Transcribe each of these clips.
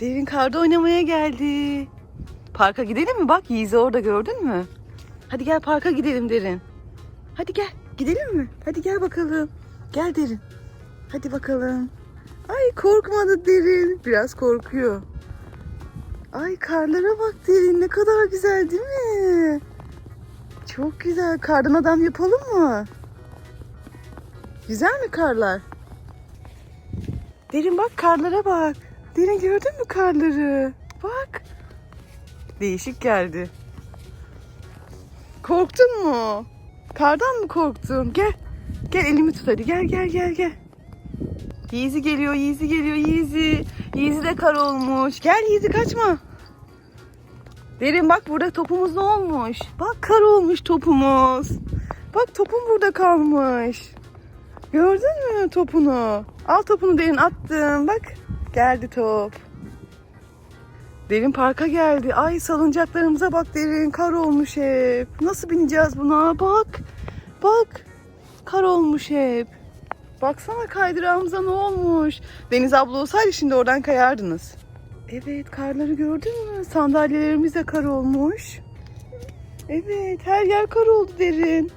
Derin karda oynamaya geldi. Parka gidelim mi? Bak Yiğiz'i orada gördün mü? Hadi gel parka gidelim Derin. Hadi gel. Gidelim mi? Hadi gel bakalım. Gel Derin. Hadi bakalım. Ay korkmadı Derin. Biraz korkuyor. Ay karlara bak Derin. Ne kadar güzel değil mi? Çok güzel. Kardan adam yapalım mı? Güzel mi karlar? Derin bak karlara bak. Derin gördün mü karları? Bak. Değişik geldi. Korktun mu? Kardan mı korktun? Gel. Gel elimi tut hadi. Gel gel gel gel. Yiğizi geliyor, Yiğizi geliyor, Yiğizi. Yiğizi de kar olmuş. Gel Yiğizi kaçma. Derin bak burada topumuz ne olmuş? Bak kar olmuş topumuz. Bak topum burada kalmış. Gördün mü topunu? Al topunu derin attım. Bak geldi top. Derin parka geldi. Ay salıncaklarımıza bak derin. Kar olmuş hep. Nasıl bineceğiz buna? Bak. Bak. Kar olmuş hep. Baksana kaydırağımıza ne olmuş. Deniz abla olsaydı şimdi oradan kayardınız. Evet karları gördün mü? Sandalyelerimiz de kar olmuş. Evet her yer kar oldu derin.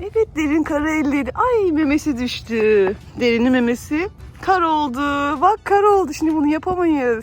Evet derin kara elledi. Ay memesi düştü. Derinin memesi kar oldu. Bak kar oldu. Şimdi bunu yapamayız.